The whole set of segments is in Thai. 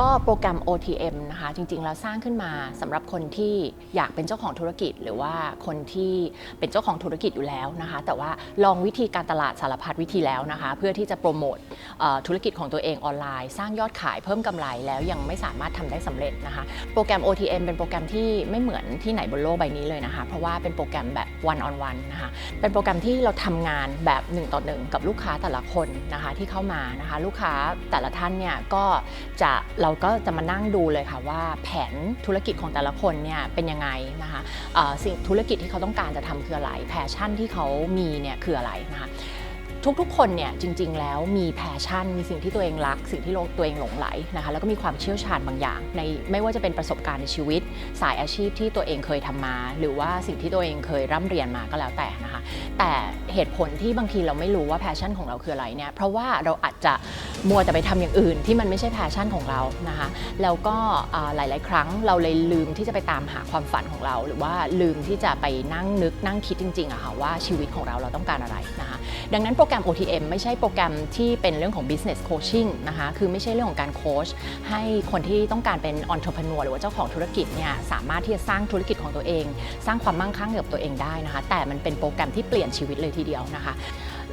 ก็โปรแกรม OTM นะคะจริงๆ แล้วสร้างขึ้นมาสำหรับคนที่อยากเป็นเจ้าของธุรกิจ หรือว่าคนที่เป็นเจ้าของธุรกิจอยู่แล้วนะคะ แต่ว่าลองวิธีการตลาดสารพัดวิธีแล้วนะคะ เพื่อที่จะโปรโมทธุรกิจของตัวเองออนไลน์ สร้างยอดขายเพิ่มกำไรแล้วยังไม่สามารถทำได้สำเร็จนะคะ โปรแกรม OTM เป็นโปรแกรมที่ไม่เหมือนที่ไหนบนโลกใบนี้เลยนะคะ เพราะว่าเป็นโปรแกรมแบบ one on one นะคะเป็นโปรแกรมที่เราทำงานแบบ1ต่อ1กับลูกค้าแต่ละคนนะคะที่เข้ามานะคะ ลูกค้าแต่ละท่านเนี่ยก็จะเราราก็จะมานั่งดูเลยค่ะว่าแผนธุรกิจของแต่ละคนเนี่ยเป็นยังไงนะคะสิ่งธุรกิจที่เขาต้องการจะทำคืออะไรแพชชั่นที่เขามีเนี่ยคืออะไรนะคะ ทุกๆ คนเนี่ยจริง ๆ แล้วมีแพชชั่น มีสิ่งที่ตัวเองรัก สิ่งที่ตัวเองหลงไหลนะคะแล้วก็มีความเชี่ยวชาญบางอย่าง ในไม่ว่าจะเป็นประสบการณ์ในชีวิต สายอาชีพที่ตัวเองเคยทำมา หรือว่าสิ่งที่ตัวเองเคยร่ำเรียนมาก็แล้วแต่นะคะแต่เหตุผลที่บางทีเราไม่รู้ว่าแพชชั่นของเราคืออะไรเนี่ยเพราะว่าเราอาจจะมัวแต่ไปทำอย่างอื่น ที่มันไม่ใช่แพชชั่นของเรานะคะแล้วก็หลาย ๆ ครั้งเราเลยลืมที่จะไปตามหาความฝันของเรา หรือว่าลืมที่จะไปนั่งนึกนั่งคิดจริงๆอะค่ะว่าชีวิตของเราเราต้องการอะไรนะคะดังนั้นโปรรม OTM ไม่ใช่โปรแกรมที่เป็นเรื่องของ business coaching นะคะ คือไม่ใช่เรื่องของการโค้ชให้คนที่ต้องการเป็น entrepreneur หรือว่าเจ้าของธุรกิจเนี่ยสามารถที่จะสร้างธุรกิจของตัวเอง สร้างความมั่งคั่งให้กับตัวเองได้นะคะ แต่มันเป็นโปรแกรมที่เปลี่ยนชีวิตเลยทีเดียวนะคะ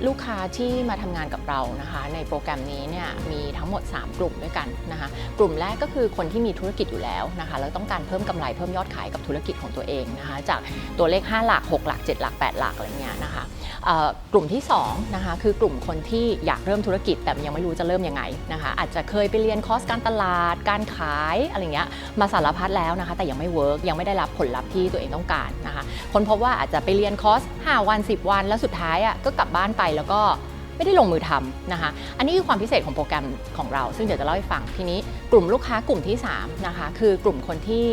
ลูกค้าที่มาทำงานกับเรานะคะในโปรแกรมนี้เนี่ยมีทั้งหมด 3 กลุ่มด้วยกันนะคะกลุ่มแรกก็คือคนที่มีธุรกิจอยู่แล้วนะคะแล้วต้องการเพิ่มกำไรเพิ่มยอดขายกับธุรกิจของตัวเองนะคะจากตัวเลข 5 หลัก 6 หลัก 7 หลัก 8 หลักอะไรเงี้ยนะคะกลุ่มที่2นะคะคือกลุ่มคนที่อยากเริ่มธุรกิจแต่ยังไม่รู้จะเริ่มยังไงนะคะอาจจะเคยไปเรียนคอร์สการตลาด การขายอะไรเงี้ยมาสารพัดแล้วนะคะแต่ยังไม่เวิร์กยังไม่ได้รับผลลัพธ์ที่ตัวเองต้องการนะคะคนพบว่าอาจจะไปเรียนคอร์ส5วัน 10 วัน แล้วสุดท้ายอะก็กลับบ้านไปแล้วก็ ไม่ได้ลงมือทำนะคะ อันนี้คือความพิเศษของโปรแกรมของเรา ซึ่งเดี๋ยวจะเล่าให้ฟัง ทีนี้กลุ่มลูกค้ากลุ่มที่3นะคะคือกลุ่มคนที่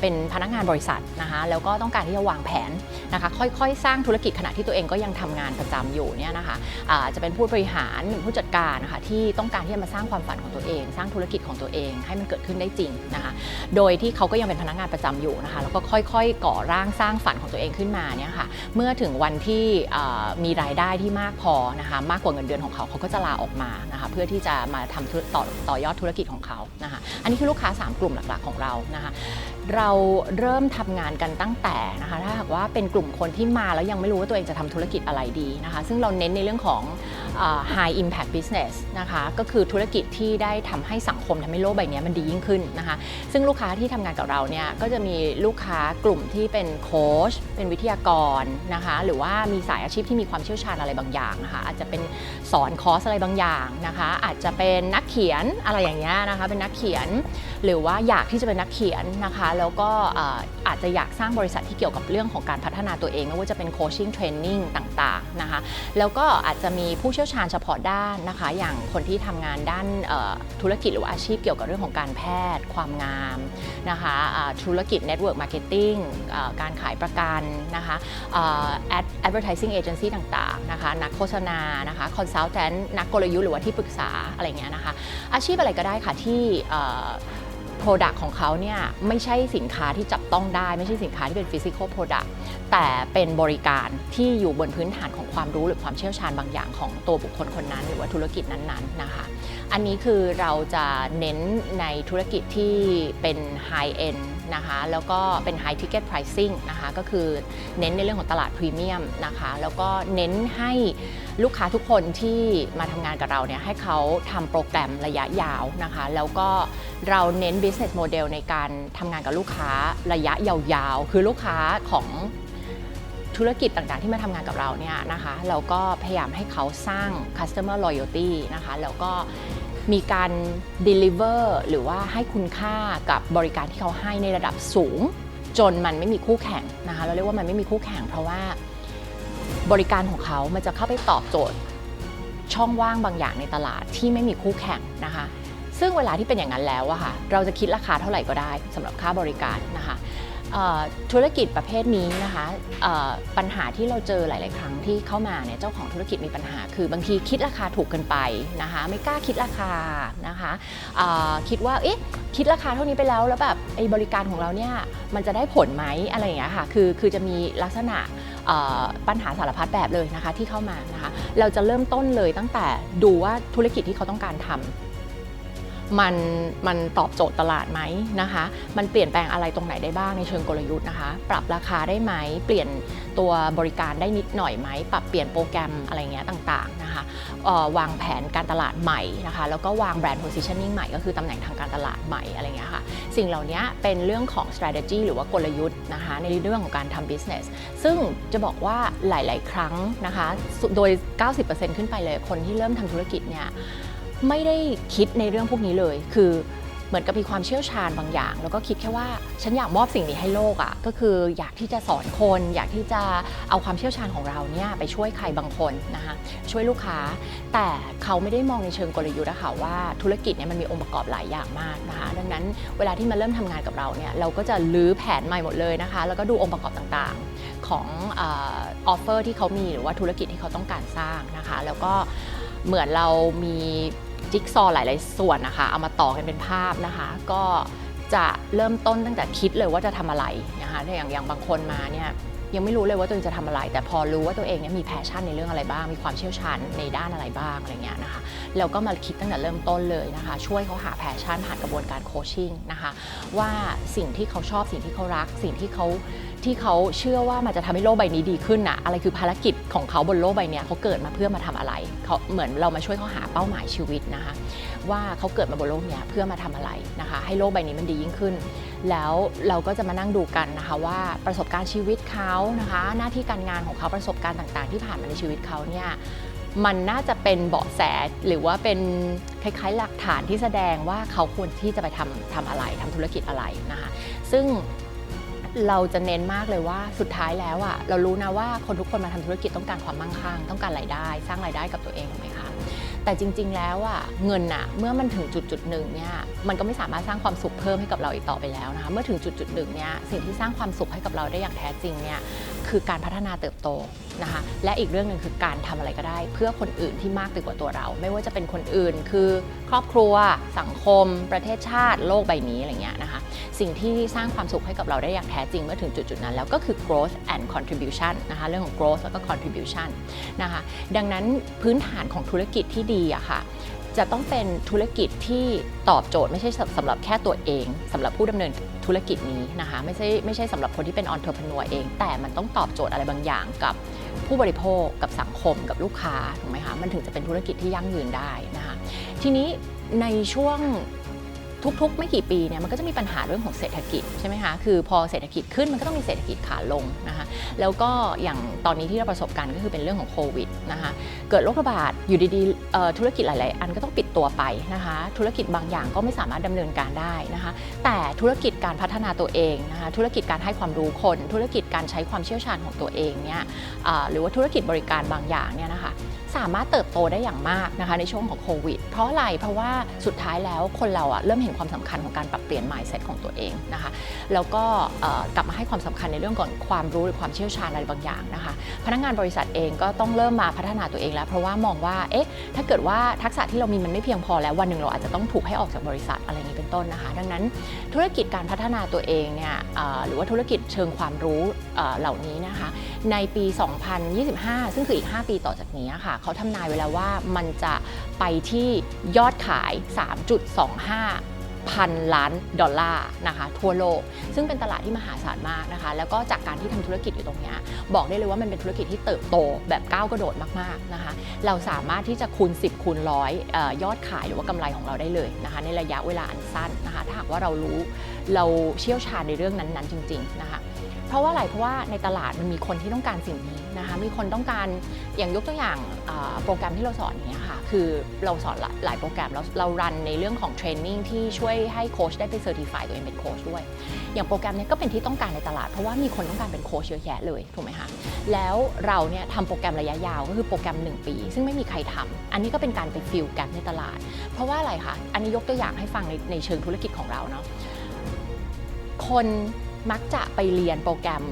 เป็นพนักงานบริษัทนะคะแล้วก็ต้องการที่จะวางแผนนะคะค่อยๆ สร้างธุรกิจขณะที่ตัวเองก็ยังทำงานประจำอยู่เนี่ยนะคะอ่าจะเป็นผู้บริหารหรือผู้จัดการนะคะที่ต้องการที่จะมาสร้างความฝันของตัวเอง สร้างธุรกิจของตัวเอง ให้มันเกิดขึ้นได้จริงนะคะโดยที่เขาก็ยังเป็นพนักงานประจำอยู่นะคะแล้วก็ค่อยๆ ก่อร่างสร้างฝันของตัวเองขึ้นมาเนี่ยค่ะเมื่อถึงวันที่มีรายได้ที่มากพอนะคะมากกว่าเงินเดือนของเขาเขาก็จะลาออกมานะคะเพื่อที่จะมาทำต่อต่อยอดธุรกิจของเขานะคะอันนี้คือลูกค้า 3 กลุ่มหลักๆของเรานะคะเราเริ่มทำงานกันตั้งแต่นะคะถ้าหากว่าเป็นกลุ่มคนที่มาแล้วยังไม่รู้ว่าตัวเองจะทำธุรกิจอะไรดีนะคะซึ่งเราเน้นในเรื่องของ high impact business นะคะก็คือธุรกิจที่ได้ทำให้สังคมทำให้โลกใบนี้มันดียิ่งขึ้นนะคะซึ่งลูกค้าที่ทำงานกับเราเนี่ยก็จะมีลูกค้ากลุ่มที่เป็นโค้ชเป็นวิทยากรนะคะหรือว่ามีสายอาชีพที่มีความเชี่ยวชาญอะไรบางอย่างนะคะอาจจะเป็นสอนคอร์สอะไรบางอย่างนะคะอาจจะเป็นนักเขียนอะไรอย่างเงี้ยนะคะเป็นนักเขียน หรือว่าอยากที่จะเป็นนักเขียนนะคะแล้วก็อาจจะอยากสร้างบริษัทที่เกี่ยวกับเรื่องของการพัฒนาตัวเองไม่ว่าจะเป็นโคชชิ่งเทรนนิ่งต่างๆนะคะแล้วก็อาจจะมีผู้เชี่ยวชาญเฉพาะด้านนะคะ อย่างคนที่ทำงานด้านธุรกิจหรือว่าอาชีพเกี่ยวกับเรื่องของการแพทย์ ความงามนะคะธุรกิจ Network Marketing เอ่อการขายประกันนะคะเอ่อ Ad- advertising agency ต่างๆนะคะนักโฆษณานะคะ consultant นักกลยุทธ์หรือว่าที่ปรึกษาอะไรเงี้ยนะคะอาชีพอะไรก็ได้ค่ะที่ โปรดักต์ของเขาเนี่ยไม่ใช่สินค้าที่จับต้องได้ ไม่ใช่สินค้าที่เป็นฟิสิกอลโปรดักต์แต่เป็นบริการที่อยู่บนพื้นฐานของความรู้หรือความเชี่ยวชาญบางอย่างของตัวบุคคลคนนั้น หรือว่าธุรกิจนั้นๆนะคะ อันนี้คือเราจะเน้นในธุรกิจที่เป็น High End นะคะแล้วก็เป็น High Ticket Pricing นะคะก็คือเน้นในเรื่องของตลาดพรีเมียมนะคะแล้วก็เน้นให้ลูกค้าทุกคนที่มาทำงานกับเราเนี่ยให้เขาทำโปรแกรมระยะยาวนะคะแล้วก็เราเน้น business model ในการทำงานกับลูกค้าระยะยาวๆ คือลูกค้าของธุรกิจต่างๆ ที่มาทำงานกับเราเนี่ยนะคะเราก็พยายามให้เขาสร้าง customer loyalty นะคะแล้วก็ มีการ deliver หรือว่าให้คุณค่ากับบริการที่เขาให้ในระดับสูง จนมันไม่มีคู่แข่งนะคะเราเรียกว่ามันไม่มีคู่แข่ง เพราะว่าบริการของเขามันจะเข้าไปตอบโจทย์ ช่องว่างบางอย่างในตลาดที่ไม่มีคู่แข่งนะคะซึ่งเวลาที่เป็นอย่างนั้นแล้วอะค่ะเราจะคิดราคาเท่าไหร่ก็ได้สำหรับค่าบริการนะคะ ธุรกิจประเภทนี้นะคะปัญหาที่เราเจอหลาย ๆ ครั้งที่เข้ามาเนี่ยเจ้าของธุรกิจมีปัญหา คือบางทีคิดราคาถูกเกินไปนะคะไม่กล้าคิดราคานะคะคิดว่าเอ๊ะคิดราคาเท่านี้ไปแล้วแล้วแบบไอ้บริการของเราเนี่ยมันจะได้ผลไหมอะไรอย่างเงี้ยค่ะคือคือจะมีลักษณะปัญหาสารพัดแบบเลยนะคะที่เข้ามานะคะเราจะเริ่มต้นเลยตั้งแต่ดูว่าธุรกิจที่เขาต้องการทำ มันมันตอบโจทย์ตลาดไหมนะคะ มันเปลี่ยนแปลงอะไรตรงไหนได้บ้างในเชิงกลยุทธ์นะคะ ปรับราคาได้ไหม เปลี่ยนตัวบริการได้นิดหน่อยไหม ปรับเปลี่ยนโปรแกรมอะไรเงี้ยต่างๆนะคะออวางแผนการตลาดใหม่นะคะ แล้วก็วางแบรนด์ positioning ใหม่ก็คือตำแหน่งทางการตลาดใหม่อะไรเงี้ยค่ะ สิ่งเหล่านี้เป็นเรื่องของ strategy หรือว่ากลยุทธ์นะคะ ในเรื่องของการทำ business ซึ่งจะบอกว่าหลาย ๆ ครั้งนะคะ โดย 90%ขึ้นไปเลยคนที่เริ่มทำธุรกิจเนี่ย ไม่ได้คิดในเรื่องพวกนี้เลย คือเหมือนกับมีความเชี่ยวชาญบางอย่าง แล้วก็คิดแค่ว่าฉันอยากมอบสิ่งนี้ให้โลกอะ่ะก็คืออยากที่จะสอนคน อยากที่จะเอาความเชี่ยวชาญของเราเนี่ยไปช่วยใครบางคนนะคะช่วยลูกค้า แต่เขาไม่ได้มองในเชิงกลยุทธ์อะคะว่าธุรกิจเนี่ยมันมีองค์ประกอบหลายอย่างมากนะคะดังนั้นเวลาที่มาเริ่มทำงานกับเราเนี่ยเราก็จะลื้อแผนใหม่หมดเลยนะคะแล้วก็ดูองค์ประกอบต่างๆของออฟเฟอร์ที่เขามีหรือว่าธุรกิจที่เขาต้องการสร้างนะคะแล้วก็เหมือนเรามี จิ๊กซอว์หลาย ๆ ส่วนนะคะ เอามาต่อกันเป็นภาพนะคะ ก็จะเริ่มต้นตั้งแต่คิดเลยว่าจะทำอะไรนะคะอย่างอย่างบางคนมาเนี่ยยังไม่รู้เลยว่าตัวเองจะทำอะไร แต่พอรู้ว่าตัวเองเนี่ยมีแพชชั่นในเรื่องอะไรบ้าง มีความเชี่ยวชาญในด้านอะไรบ้างอะไรเงี้ยนะคะแล้วก็มาคิดตั้งแต่เริ่มต้นเลยนะคะ ช่วยเขาหาแพชชั่นผ่านกระบวนการโคชชิ่งนะคะว่าสิ่งที่เขาชอบสิ่งที่เขารัก สิ่งที่เขา ที่เขาเชื่อว่ามันจะทำให้โลกใบนี้ดีขึ้นนะอะไรคือภารกิจของเขาบนโลกใบนี้เขาเกิดมาเพื่อมาทำอะไรเขาเหมือนเรามาช่วยเขาหาเป้าหมายชีวิตนะคะว่าเขาเกิดมาบนโลกนี้เพื่อมาทำอะไรนะคะให้โลกใบนี้มันดียิ่งขึ้น แล้วเราก็จะมานั่งดูกันนะคะว่าประสบการณ์ชีวิตเขานะคะ หน้าที่การงานของเขาประสบการณ์ต่าง ๆ ที่ผ่านมาในชีวิตเขาเนี่ยมันน่าจะเป็นเบาะแสหรือว่าเป็นคล้ายๆ หลักฐานที่แสดงว่าเขาควรที่จะไปทำทำอะไรทำธุรกิจอะไรนะคะ ซึ่ง เราจะเน้นมากเลยว่าสุดท้ายแล้วอะเรารู้นะว่าคนทุกคนมาทำธุรกิจต้องการความมั่งคั่งต้องการรายได้ สร้างรายได้กับตัวเองถูกไหมคะ แต่จริง ๆ แล้วอะเงินอะเมื่อมันถึงจุดจุดหนึ่งเนี่ยมันก็ไม่สามารถสร้างความสุขเพิ่มให้กับเราอีกต่อไปแล้วนะคะเมื่อถึงจุดจุดหนึ่งเนี่ยสิ่งที่สร้างความสุขให้กับเราได้อย่างแท้จริงเนี่ยคือการพัฒนาเติบโตนะคะและอีกเรื่องหนึ่งคือการทำอะไรก็ได้ เพื่อคนอื่นที่มากไปกว่าตัวเรา ไม่ว่าจะเป็นคนอื่น คือครอบครัว สังคม ประเทศชาติ โลกใบนี้อะไรเงี้ยนะคะสิ่งที่สร้างความสุขให้กับเราได้อย่างแท้จริงเมื่อถึงจุดจุดนั้น แล้วก็คือ growth and contribution นะคะเรื่องของ growth แล้วก็ contribution นะคะดังนั้นพื้นฐานของธุรกิจที่ดีอะค่ะจะต้องเป็นธุรกิจที่ตอบโจทย์ไม่ใช่สำหรับแค่ตัวเองสำหรับผู้ดำเนินธุรกิจนี้นะคะไม่ใช่ไม่ใช่สำหรับคนที่เป็นออนเทอร์พนัวเอง แต่มันต้องตอบโจทย์อะไรบางอย่างกับผู้บริโภคกับสังคมกับลูกค้าถูกไหมคะมันถึงจะเป็นธุรกิจที่ยั่งยืนได้นะคะทีนี้ในช่วง ทุกๆ ไม่กี่ปีเนี่ยมันก็จะมีปัญหาเรื่องของเศรษฐกิจใช่ไหมคะคือพอเศรษฐกิจขึ้นมันก็ต้องมีเศรษฐกิจขาลงนะคะแล้วก็อย่างตอนนี้ที่เราประสบกันก็คือเป็นเรื่องของโควิดนะคะเกิดโรคระบาดอยู่ดีๆธุรกิจหลาย ๆ อันก็ต้องปิดตัวไปนะคะธุรกิจบางอย่างก็ไม่สามารถดำเนินการได้นะคะแต่ธุรกิจการพัฒนาตัวเองนะคะธุรกิจการให้ความรู้คน ธุรกิจการใช้ความเชี่ยวชาญของตัวเองเนี่ยหรือว่าธุรกิจบริการบางอย่างเนี่ยนะคะสามารถเติบโตได้อย่างมากนะคะในช่วงของโควิด เพราะอะไรเพราะว่าสุดท้ายแล้วคนเราอะเริ่มเห็นความสำคัญของการปรับเปลี่ยน mindset ของตัวเองนะคะแล้วก็กลับมาให้ความสำคัญในเรื่องของความรู้หรือความเชี่ยวชาญอะไรบางอย่างนะคะพนักงานบริษัทเองก็ต้องเริ่มมาพัฒนาตัวเองแล้ว เพราะว่ามองว่าเอ๊ะถ้าเกิดว่าทักษะที่เรามีมันไม่เพียงพอแล้ววันหนึ่งเราอาจจะต้องถูกให้ออกจากบริษัทอะไรอย่างนี้เป็นต้นนะคะ ดังนั้นธุรกิจการพัฒนาตัวเองเนี่ยหรือว่าธุรกิจเชิงความรู้เอ่อเหล่านี้นะคะในปี 2025 ซึ่งคืออีก 5 ปีต่อจากนี้ค่ะเขาทำนายไว้แล้วว่ามันจะไปที่ยอดขาย 3.25 พันล้านดอลลาร์นะคะทั่วโลก ซึ่งเป็นตลาดที่มหาศาลมากนะคะ แล้วก็จากการที่ทำธุรกิจอยู่ตรงนี้บอกได้เลยว่ามันเป็นธุรกิจที่เติบโตแบบก้าวกระโดดมากๆนะคะ เราสามารถที่จะคูณ 10 คูณร้อยยอดขายหรือว่ากำไรของเราได้เลยนะคะ ในระยะเวลาอันสั้นนะคะ ถ้าหากว่าเรารู้เราเชี่ยวชาญในเรื่องนั้นๆ จริง ๆ นะคะ เพราะว่าอะไรเพราะว่าในตลาดมันมีคนที่ต้องการสิ่งนี้นะคะมีคนต้องการอย่างยกตัวอย่างโปรแกรมที่เราสอนเนี้ยค่ะคือเราสอนหลายโปรแกรมแล้วเรารันในเรื่องของเทรนนิ่งที่ช่วยให้โค้ชได้ไปเซอร์ติฟายตัวเองเป็นโค้ชด้วย อย่างโปรแกรมนี้ก็เป็นที่ต้องการในตลาด เพราะว่ามีคนต้องการเป็นโค้ชเยอะแยะเลยถูกไหมคะแล้วเราเนี่ยทำโปรแกรมระยะยาวก็คือโปรแกรม 1 ปี ซึ่งไม่มีใครทำอันนี้ก็เป็นการไปฟิลแกรมในตลาด เพราะว่าอะไรคะอันนี้ยกตัวอย่างให้ฟังในในเชิงธุรกิจของเราเนาะคน มักจะไปเรียนโปรแกรม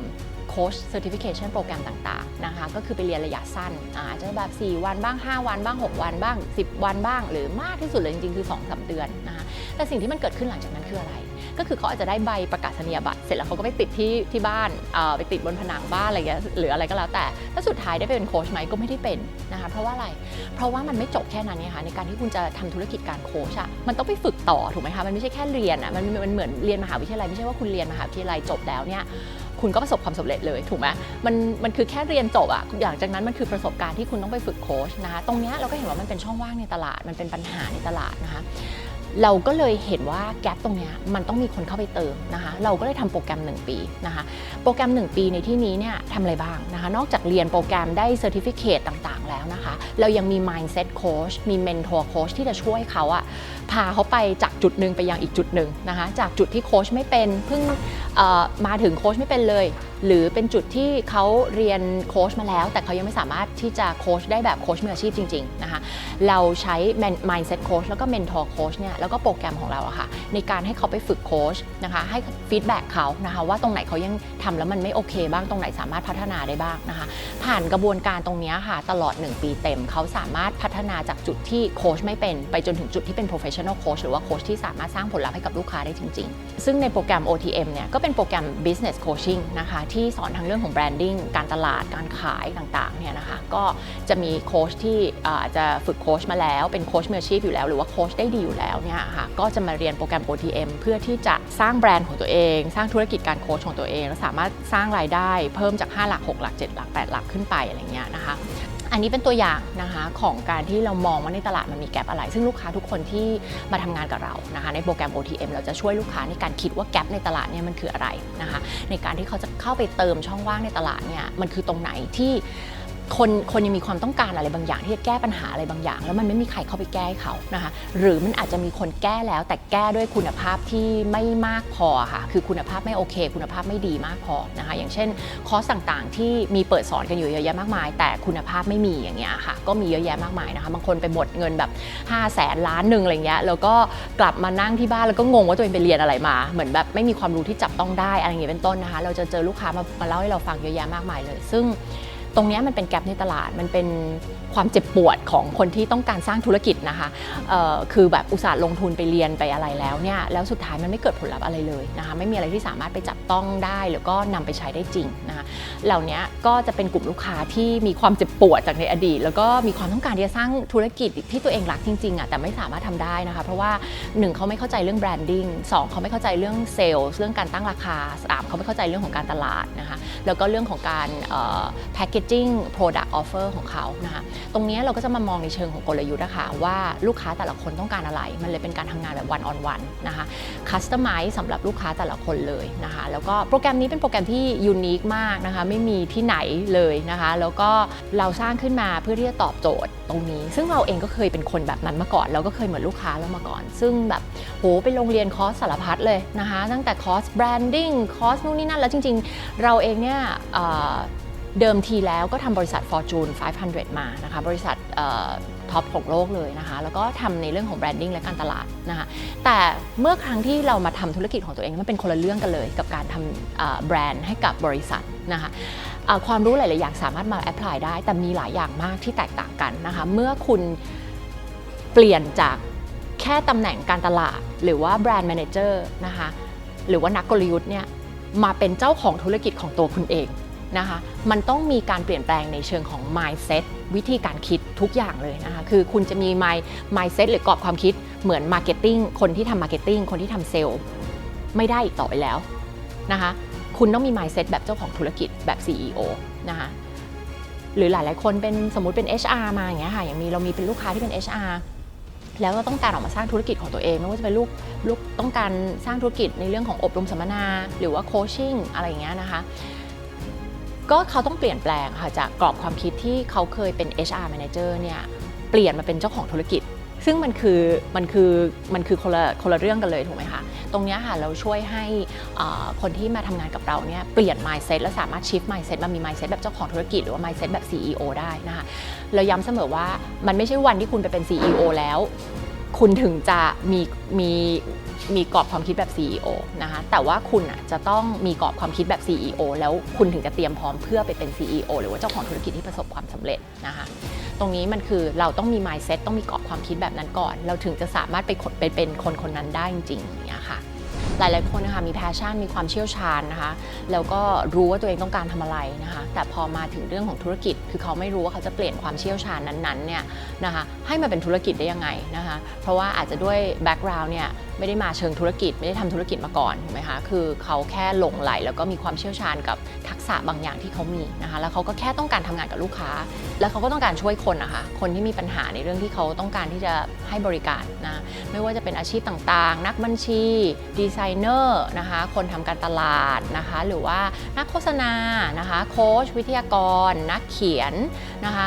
ค้ชเซอร์ติฟิเคชันโปรแกรมต่างๆนะคะก็คือไปเรียนระยะสั้นอาจจะแบบ 4 วันบ้าง 5 วันบ้าง 6 วันบ้าง 10 วันบ้าง หรือมากที่สุดเลยจริงๆ คือ2-3เดือนนะคะแต่สิ่งที่มันเกิดขึ้นหลังจากนั้นคืออะไร ก็คือเขาอาจจะได้ใบประกาศนียบัตรเสร็จแล้วเขาก็ไปติดที่ที่บ้านไปติดบนผนังบ้านอะไรเงี้ยหรืออะไรก็แล้วแต่แล้วสุดท้ายได้ไปเป็นโค้ชไหมก็ไม่ได้เป็นนะคะเพราะว่าอะไรเพราะว่ามันไม่จบแค่นั้นนี่ยค่ะในการที่คุณจะทำธุรกิจการโค้ชอะมันต้องไปฝึกต่อถูกไหมคะมันไม่ใช่แค่เรียนอะมันมันเหมือนเรียนมหาวิทยาลัยไม่ใช่ว่าคุณเรียนมหาวิทยาลัยจบแล้วเนี่ย คุณก็ประสบความสำเร็จเลยถูกไหมมันมันคือแค่เรียนจบอะหลังจากนั้นมันคือประสบการณ์ที่คุณต้องไปฝึกโค้ชนะคะตรงเนี้ยเราก็เห็นว่ามันเป็นช่องว่างในตลาด มันเป็นปัญหาในตลาดนะคะเราก็เลยเห็นว่าแกลบตรงเนี้ยมันต้องมีคนเข้าไปเติมนะคะเราก็เลยทำโปรแกรม 1 ปีนะคะโปรแกรม 1 ปีในที่นี้เนี่ยทำอะไรบ้างนะคะนอกจากเรียนโปรแกรมได้เซอร์ติฟิเคตต่างๆ แล้วนะคะ เรายังมี mindset coach มี mentor coach ที่จะช่วยเขาอะ พาเขาไปจากจุดหนึ่งไปยังอีกจุดหนึ่งนะคะจากจุดที่โค้ชไม่เป็นเพิ่งมาถึงโค้ชไม่เป็นเลย หรือเป็นจุดที่เขาเรียนโค้ชมาแล้ว แต่เขายังไม่สามารถที่จะโค้ชได้แบบโค้ชมืออาชีพจริงๆนะคะเราใช้ mindset coach แล้วก็ mentor coach เนี่ยแล้วก็โปรแกรมของเราอะค่ะในการให้เขาไปฝึกโค้ชนะคะให้ฟีดแบ็กเขานะคะว่าตรงไหนเขายังทำแล้วมันไม่โอเค บ้างตรงไหนสามารถพัฒนาได้บ้างนะคะผ่านกระบวนการตรงนี้ค่ะตลอด 1 ปีเต็มเขาสามารถพัฒนาจากจุดที่โค้ชไม่เป็นไปจนถึงจุดที่เป็น professional coach หรือว่าโค้ชที่สามารถสร้างผลลัพธ์ให้กับลูกค้าได้จริง ๆ ซึ่งในโปรแกรม OTM เนี่ยก็เป็นโปรแกรม business coaching นะคะที่สอนทั้งเรื่องของ branding การตลาดการขายต่างๆเนี่ยนะคะก็จะมีโค้ชที่อาจจะฝึกโค้ชมาแล้ว เป็นโค้ชมืออาชีพอยู่แล้ว หรือว่าโค้ชได้ดีอยู่แล้วเนี่ยค่ะก็จะมาเรียนโปรแกรม OTM เพื่อที่จะสร้างแบรนด์ของตัวเอง สร้างธุรกิจการโค้ชของตัวเอง แล้วสามารถสร้างรายได้เพิ่มจาก 5 หลัก 6 หลัก 7 หลัก 8 หลักขึ้นไปอะไรเงี้ยนะคะ อันนี้เป็นตัวอย่างนะคะของการที่เรามองว่าในตลาดมันมีแกลบอะไร ซึ่งลูกค้าทุกคนที่มาทำงานกับเรานะคะในโปรแกรม OTM เราจะช่วยลูกค้าในการคิดว่าแกลบในตลาดเนี่ยมันคืออะไรนะคะในการที่เขาจะเข้าไปเติมช่องว่างในตลาดเนี่ยมันคือตรงไหนที่ คนคนยังมีความต้องการอะไรบางอย่าง ที่จะแก้ปัญหาอะไรบางอย่าง แล้วมันไม่มีใครเข้าไปแก้ให้เขานะคะหรือมันอาจจะมีคนแก้แล้ว แต่แก้ด้วยคุณภาพที่ไม่มากพอค่ะคือคุณภาพไม่โอเค คุณภาพไม่ดีมากพอนะคะอย่างเช่น คอร์สต่างๆ ที่มีเปิดสอนกันอยู่เยอะแยะมากมาย แต่คุณภาพไม่มีอย่างเงี้ยค่ะก็มีเยอะแยะมากมายนะคะบางคนไปหมดเงินแบบ5 0 0แสนล้านหนึ่งอะไรเงี้ยแล้วก็กลับมานั่งที่บ้านแล้วก็งงว่าตัวเองไปเรียนอะไรมา เหมือนแบบไม่มีความรู้ที่จับต้องได้อะไรเงี้ยเป็นต้นนะคะ เราจะเจอลูกค้ามามาเล่าให้เราฟังเยอะแยะมากมายเลย ซึ่ง ตรงนี้มันเป็นแกลบในตลาด มันเป็นความเจ็บปวดของคนที่ต้องการสร้างธุรกิจนะคะคือแบบอุตสาห์ลงทุนไปเรียนไปอะไรแล้วเนี่ย แล้วสุดท้ายมันไม่เกิดผลลัพธ์อะไรเลยนะคะ ไม่มีอะไรที่สามารถไปจับต้องได้หรือก็นำไปใช้ได้จริงนะคะ เหล่านี้ก็จะเป็นกลุ่มลูกค้าที่มีความเจ็บปวดจากในอดีต แล้วก็มีความต้องการที่จะสร้างธุรกิจที่ตัวเองรักจริงๆอะแต่ไม่สามารถทำได้นะคะ เพราะว่าหนึ่งเขาไม่เข้าใจเรื่องแบรนดิ้งสองเขาไม่เข้าใจเรื่องเซลล์เรื่องการตั้งราคาสามเขาไม่เข้าใจเรื่องของการตลาดนะคะ แล้วก็เรื่องของการแพคเกจง product offer ของเขานะคะตรงนี้เราก็จะมามองในเชิงของกลยุทธ์นะคะว่าลูกค้าแต่ละคนต้องการอะไร มันเลยเป็นการทำงานแบบ one on one นะคะคัสตอมไมซ์สำหรับลูกค้าแต่ละคนเลยนะคะ แล้วก็โปรแกรมนี้เป็นโปรแกรมที่ยูนิคมากนะคะ ไม่มีที่ไหนเลยนะคะ แล้วก็เราสร้างขึ้นมาเพื่อที่จะตอบโจทย์ตรงนี้ ซึ่งเราเองก็เคยเป็นคนแบบนั้นมาก่อน เราก็เคยเหมือนลูกค้าเรามาก่อน ซึ่งแบบโหไปโรงเรียนคอร์สสารพัดเลยนะคะ ตั้งแต่คอร์สแบรนดิ้งคอร์สนู่นนี่นั่นแล้วจริง ๆ เราเองเนี่ย เดิมทีแล้วก็ทำบริษัท Fortune 500 มานะคะบริษัทท็อปของโลกเลยนะคะแล้วก็ทำในเรื่องของแบรนดิ้งและการตลาดนะคะแต่เมื่อครั้งที่เรามาทำธุรกิจของตัวเองมันเป็นคนละเรื่องกันเลย กับการทำแบรนด์ให้กับบริษัทนะคะความรู้หลาย ๆ อย่างสามารถมาแอพพลายได้ แต่มีหลายอย่างมากที่แตกต่างกันนะคะเมื่อคุณเปลี่ยนจากแค่ตำแหน่งการตลาด หรือว่าแบรนด์แมเนเจอร์นะคะหรือว่านักกลยุทธ์เนี่ยมาเป็นเจ้าของธุรกิจของตัวคุณเอง นะคะ มันต้องมีการเปลี่ยนแปลงในเชิงของ mindset วิธีการคิดทุกอย่างเลยนะคะ คือคุณจะมี mind mindset หรือกรอบความคิดเหมือน marketing คนที่ทำ marketing คนที่ทำเซลล์ไม่ได้อีกต่อไปแล้วนะคะ คุณต้องมี mindset แบบเจ้าของธุรกิจแบบ CEO นะคะหรือหลาย ๆ คนเป็นสมมติเป็น HR มาอย่างเงี้ยค่ะอย่างมีเรามีเป็นลูกค้าที่เป็น HR แล้วก็ต้องการออกมาสร้างธุรกิจของตัวเองไม่ว่าจะเป็นลูกลูกต้องการสร้างธุรกิจในเรื่องของอบรมสัมมนา หรือว่าโคชชิ่งอะไรอย่างเงี้ยนะคะ ก็เขาต้องเปลี่ยนแปลงค่ะจากกรอบความคิดที่เขาเคยเป็น HR manager เนี่ยเปลี่ยนมาเป็นเจ้าของธุรกิจ ซึ่งมันคือมันคือมันคือคนละคนละเรื่องกันเลยถูกไหมคะตรงนี้ค่ะเราช่วยให้คนที่มาทำงานกับเราเนี่ยเปลี่ยน mindset และสามารถ shift mindset มามี mindset แบบเจ้าของธุรกิจ หรือว่า mindset แบบ CEO ได้นะคะเราย้ำเสมอว่ามันไม่ใช่วันที่คุณไปเป็น CEO แล้ว คุณถึงจะมีมี มีกรอบความคิดแบบ CEO นะคะแต่ว่าคุณอะจะต้องมีกรอบความคิดแบบ CEO แล้วคุณถึงจะเตรียมพร้อมเพื่อไปเป็น CEO หรือว่าเจ้าของธุรกิจที่ประสบความสำเร็จนะคะตรงนี้มันคือเราต้องมี mindset ต้องมีกรอบความคิดแบบนั้นก่อน เราถึงจะสามารถไปไปเป็นคนคนนั้นได้จริงๆอย่างเงี้ยค่ะหลาย ๆ คนนะคะมีแพชชั่นมีความเชี่ยวชาญนะคะแล้วก็รู้ว่าตัวเองต้องการทำอะไรนะคะแต่พอมาถึงเรื่องของธุรกิจ คือเขาไม่รู้ว่าเขาจะเปลี่ยนความเชี่ยวชาญนั้น ๆ เนี่ยนะคะให้มาเป็นธุรกิจได้ยังไงนะคะเพราะว่าอาจจะด้วยแบ็กกราวน์เนี่ย ไม่ได้มาเชิงธุรกิจ ไม่ได้ทำธุรกิจมาก่อนถูกไหมคะคือเขาแค่หลงไหล แล้วก็มีความเชี่ยวชาญกับทักษะบางอย่างที่เขามีนะคะแล้วเขาก็แค่ต้องการทำงานกับลูกค้า แล้วเขาก็ต้องการช่วยคนนะคะคนที่มีปัญหาในเรื่องที่เขาต้องการที่จะให้บริการนะไม่ว่าจะเป็นอาชีพต่างๆ นักบัญชีดีไซเนอร์นะคะคนทำการตลาดนะคะหรือว่านักโฆษณานะคะโค้ชวิทยากร นักเขียนนะคะ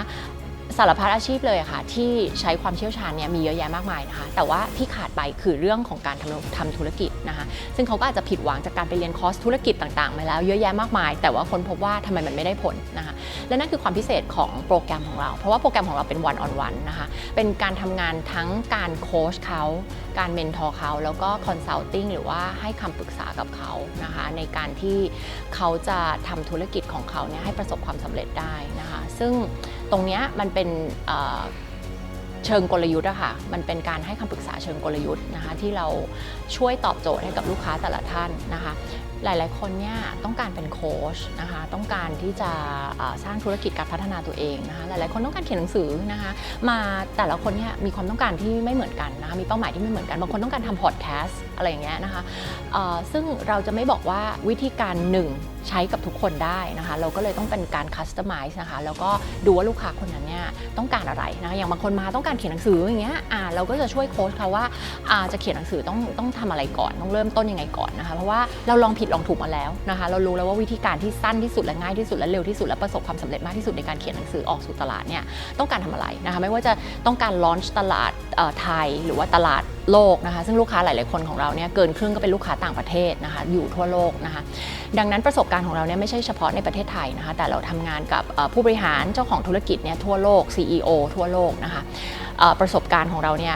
สารพัดอาชีพเลยค่ะ ที่ใช้ความเชี่ยวชาญเนี่ยมีเยอะแยะมากมายนะคะ แต่ว่าที่ขาดไปคือเรื่องของการทำทำธุรกิจนะคะ ซึ่งเขาก็อาจจะผิดหวังจากการไปเรียนคอร์สธุรกิจต่างๆ มาแล้วเยอะแยะมากมาย แต่ว่าคนพบว่าทำไมมันไม่ได้ผลนะคะและนั่นคือความพิเศษของโปรแกรมของเรา เพราะว่าโปรแกรมของเราเป็น one on one นนะคะเป็นการทำงานทั้งการโค้ชเขาการเมนทอร์เขาแล้วก็คอนซัลทิงหรือว่าให้คำปรึกษากับเขานะคะในการที่เขาจะทำธุรกิจของเขาเนี่ยให้ประสบความสำเร็จได้นะคะ ซึ่งตรงนี้มันเป็นเชิงกลยุทธ์อะค่ะ มันเป็นการให้คำปรึกษาเชิงกลยุทธ์นะคะที่เราช่วยตอบโจทย์ให้กับลูกค้าแต่ละท่านนะคะ หลายๆ คนเนี่ยต้องการเป็นโค้ชนะคะ ต้องการที่จะสร้างธุรกิจการพัฒนาตัวเองนะคะ หลายๆ คนต้องการเขียนหนังสือนะคะ มาแต่ละคนเนี่ยมีความต้องการที่ไม่เหมือนกันนะคะ มีเป้าหมายที่ไม่เหมือนกัน บางคนต้องการทำพอดแคสต์อะไรอย่างเงี้ยนะคะซึ่งเราจะไม่บอกว่าวิธีการหนึ่งใช้กับทุกคนได้นะคะ เราก็เลยต้องเป็นการคัสตอมไมซ์นะคะ แล้วก็ดูว่าลูกค้าคนนั้นเนี่ยต้องการอะไรนะคะอย่างบางคนมาต้องการเขียนหนังสืออย่างเงี้ยอ่าเราก็จะช่วยโค้ชเขาว่าอ่าจะเขียนหนังสือต้องต้องทำอะไรก่อน ต้องเริ่มต้นยังไงก่อนนะคะ เพราะว่าเราลองผิดลองถูกมาแล้วนะคะ เรารู้แล้วว่าวิธีการที่สั้นที่สุดและง่ายที่สุดและเร็วที่สุดและประสบความสำเร็จมากที่สุดในการเขียนหนังสือออกสู่ตลาดเนี่ยต้องการทำอะไรนะคะ ไม่ว่าจะต้องการลอนช์ตลาดไทย หรือว่าตลาด โลกนะคะซึ่งลูกค้าหลาย ๆ คนของเราเนี่ยเกินครึ่งก็เป็นลูกค้าต่างประเทศนะคะอยู่ทั่วโลกนะคะดังนั้นประสบการณ์ของเราเนี่ยไม่ใช่เฉพาะในประเทศไทยนะคะแต่เราทำงานกับผู้บริหารเจ้าของธุรกิจเนี่ยทั่วโลก CEO ทั่วโลกนะคะประสบการณ์ของเราเนี่ย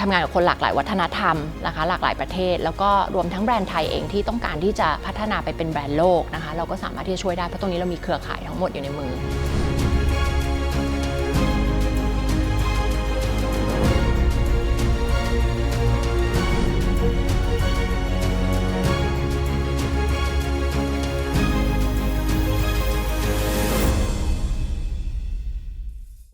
ทำงานกับคนหลากหลายวัฒนธรรมนะคะหลากหลายประเทศ แล้วก็รวมทั้งแบรนด์ไทยเองที่ต้องการที่จะพัฒนาไปเป็นแบรนด์โลกนะคะเราก็สามารถที่จะช่วยได้เพราะตรงนี้เรามีเครือข่ายทั้งหมดอยู่ในมือ